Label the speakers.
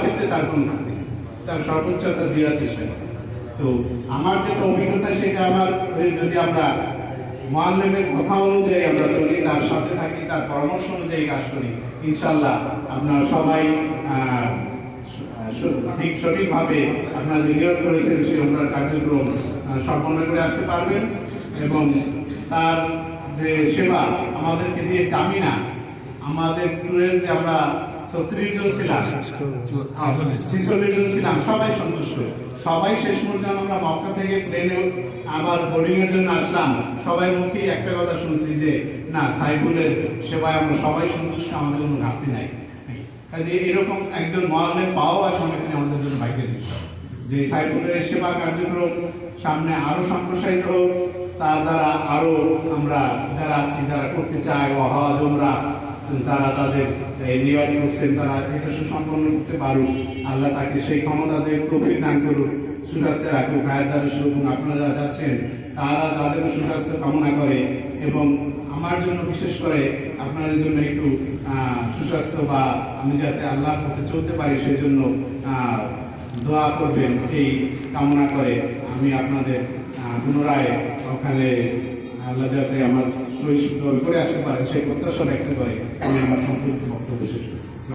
Speaker 1: ক্ষেত্রে তার কোনো ঘাটতি তার সর্বোচ্চটা দেওয়ার চেষ্টা করে। তো আমার যেটা অভিজ্ঞতা, সেটা আমার যদি আমরা মোয়াল্লেমের কথা অনুযায়ী আমরা চলি, তার সাথে থাকি, তার পরামর্শ অনুযায়ী কাজ করি ইনশাল্লাহ আপনারা সবাই ঠিক সঠিকভাবে আপনারা যে নিয়োগ করেছেন, সেই ওনার কার্যক্রম সম্পন্ন করে আসতে পারবেন এবং তার যে সেবা আমাদেরকে দিয়েছে, আমি না, আমাদের ট্যুরের যে আমরা ছত্রিশ জন ছিলাম। ছিচল্লিশ জন। ছিলাম, সবাই সন্তুষ্ট। সবাই শেষ পর্যন্ত আমরা মক্কা থেকে প্লেনে আবার বোর্ডিং জন্য আসলাম, সবাই মুখেই একটা কথা শুনছি যে, না, সাইফুলের সেবায় আমরা সবাই সন্তুষ্ট, আমাদের কোনো ঘাটতি নাই। কাজে এরকম একজন মহালের পাওয়া এখন এখানে আমাদের জন্য ভাগ্যের বিষয়। যে সেবা কার্যক্রম সামনে আরও সম্প্রসারিত হোক, তার দ্বারা আরও আমরা যারা আছি, যারা করতে চাই আমরা তারা তাদের নিয়োগ করছেন তারা এটা সুসম্পন্ন করতে পারুক। আল্লাহ তাকে সেই ক্ষমতা প্রফিট দান করুক, সুস্বাস্থ্য রাখুক। গায়ের দ্বারা শুরু আপনারা যারা যাচ্ছেন, তারা তাদের সুস্বাস্থ্য কামনা করে এবং আমার জন্য বিশেষ করে আপনাদের জন্য একটু সুস্বাস্থ্য বা আমি যাতে আল্লাহর পথে চলতে পারি সেই জন্য দোয়া করবেন, এই কামনা করে আমি আপনাদের পুনরায় ওখানে আল্লাহ যাতে আমার শরীর সুন্দর করে আসতে পারে সেই প্রত্যাশা ব্যক্ত পারে, আমি আমার সম্পূর্ণ বক্তব্য শেষ করছি।